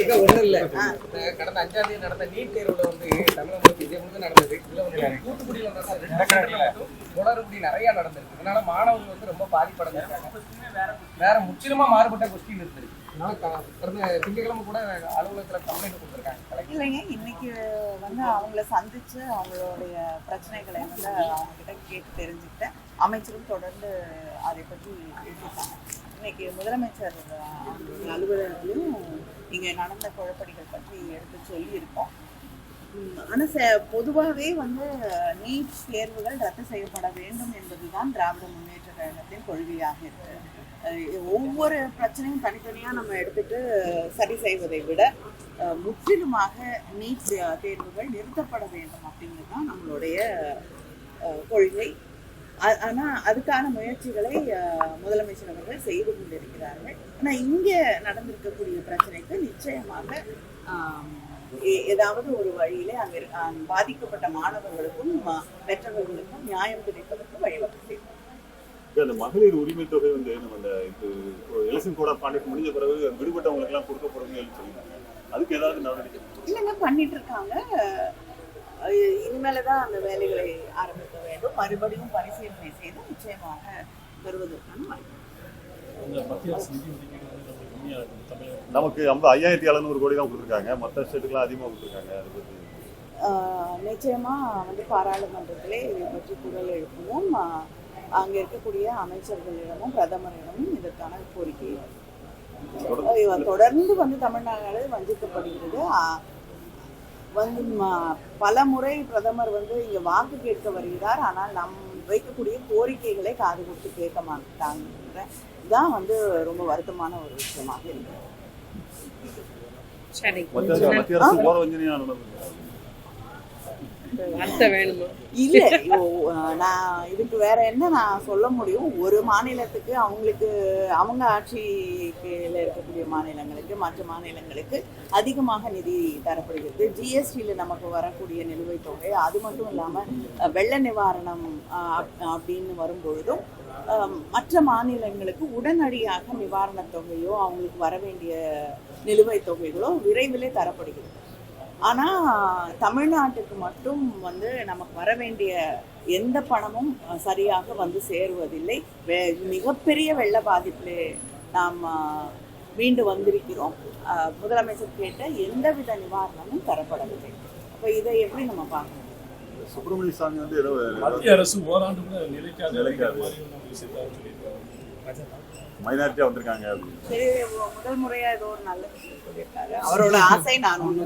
இங்க ஒண்ணும் இல்ல. கடந்த அஞ்சாம் தேதி நடந்த நீட் தேர்வுல வந்து முழுக்க இந்தியா முழுக்க நடந்தது. இதுல வந்து தூத்துக்குடியில நடந்த ரெண்டு சென்டர்ல மட்டும் குளறுபடி நிறைய நடந்திருக்கு. அதனால மாணவர்கள் வந்து ரொம்ப பாதிப்படைஞ்சிருக்காங்க. வேற முற்றிலுமா மாறுபட்ட கொஸ்டின் இருந்தது அதனால க- கடந்த திங்கட்கிழமை கூட அலுவலகத்துல கம்ப்ளைண்ட் கொடுத்துருக்காங்க. இல்லைங்க இன்னைக்கு வந்து அவங்கள சந்திச்சு அவங்களுடைய பிரச்சனைகளை வந்து அவங்க கிட்ட கேட்டு தெரிஞ்சுக்கிட்டு அமைச்சரும் தொடர்ந்து அதை பற்றி பேசிட்டாங்க இன்னைக்கு முதலமைச்சர் அஹ், அலுவலகத்திலும் இங்கே நடந்த குழப்படிகள் பற்றி எடுத்து சொல்லியிருக்கோம். ஆனால் ச- பொதுவாகவே வந்து நீட் தேர்வுகள் ரத்து செய்யப்பட வேண்டும் என்பதுதான் திராவிட முன்னேற்ற கழகத்தின் கொள்கையாக இருக்கு. ஒவ்வொரு பிரச்சனையும் தனித்தனியாக நம்ம எடுத்துட்டு சரி செய்வதை விட முற்றிலுமாக நீட் தே- தேர்வுகள் நிறுத்தப்பட வேண்டும் அப்படிங்கிறது தான் நம்மளுடைய கொள்கை. ஆ- ஆனா அதுக்கான முயற்சிகளை முதலமைச்சர் அவர்கள் செய்து கொண்டிருக்கிறார்கள். ஆனா இங்க நடந்திருக்கக்கூடிய பிரச்சனைக்கு நிச்சயமாக ஏதாவது ஒரு வழியிலே அங்க பாதிக்கப்பட்ட மாணவர்களுக்கும் பெற்றவர்களுக்கும் நியாயம் கிடைப்பதற்கு வழிவகை செய்யும் அந்த மகளிர் உரிமை தொகை வந்து நம்ம இந்த இது எலெக்ஷன் கோட் ஆஃப் கான்டக்ட் முடிஞ்ச பிறகு விடுபட்டவங்களுக்கு எல்லாம் கொடுக்கப்படும்னு சொல்லியிருக்காங்க அதுக்கு ஏதாவது நடவடிக்கை இல்லைங்க பண்ணிட்டு இருக்காங்க. இனிமேல தான் அந்த வேலைகளை ஆரம்பிக்க வேண்டும். மறுபடியும் பரிசீலனை செய்து நிச்சயமாக வருவதற்கான வாய்ப்பு. நமக்கு ஐயாயிரத்தி எழுநூறு கோடி தான் கொடுத்துருக்காங்க. மற்ற ஸ்டேட்டுக்குலாம் அதிகமாக கொடுத்துருக்காங்க. அது பத்தி. ஆஹ் நிச்சயமா வந்து பாராளுமன்றத்திலே இதை பற்றி குரல் எழுப்புவோம். அங்க இருக்கக்கூடிய அமைச்சர்களிடமும் பிரதமரிடமும் இதற்கான கோரிக்கை. தொடர்ந்து வந்து தமிழ்நாடு வஞ்சிக்கப்படுகிறது. வந்து பல முறை பிரதமர் வந்து இங்க வாக்கு கேட்க வருகிறார். ஆனால் நம் வைக்கக்கூடிய கோரிக்கைகளை காது கொடுத்து கேட்க மாட்டாங்க தான் வந்து ரொம்ப வருத்தமான ஒரு விஷயமாக இருக்கு. சரி மத்திய மத்திய அரசு போற வஞ்சனையா நடந்தது வார்த்தை வேணுமா? இல்ல நான் இதுக்கு வேற என்ன நான் சொல்ல முடியும்? ஒரு மாநிலத்துக்கு அவங்களுக்கு அவங்க ஆட்சியில இருக்கக்கூடிய மாநிலங்களுக்கு மற்ற மாநிலங்களுக்கு அதிகமாக நிதி தரப்படுகிறது. ஜிஎஸ்டியில நமக்கு வரக்கூடிய நிலுவைத் தொகை அது மட்டும் இல்லாம வெள்ள நிவாரணம் அஹ், அப்படின்னு வரும்பொழுதும் மற்ற மாநிலங்களுக்கு உடனடியாக நிவாரணத் தொகையோ அவங்களுக்கு வர வேண்டிய நிலுவைத் தொகைகளோ விரைவிலே தரப்படுகிறது. ஆனா தமிழ்நாட்டுக்கு மட்டும் வந்து நமக்கு வர வேண்டிய எந்த பணமும் சரியாக வந்து சேருவதில்லை. மிகப்பெரிய வெள்ள பாதிப்பிலே நாம் மீண்டு வந்திருக்கிறோம். முதலமைச்சர் கேட்ட எந்தவித நிவாரணமும் தரப்படவில்லை. அப்ப இதை எப்படி நம்ம பார்க்கணும்? சுப்பிரமணிய சாமி வந்து மத்திய அரசு ஓராண்டு கூட நிலைக்காது. நிலைக்காது. மைனாரிட்டியா வந்திருக்காங்க முதல் முறையா ஏதோ ஒரு நல்ல விஷயம் சொல்லியிருக்காரு. அவரோட ஆசை நான் ஒண்ணு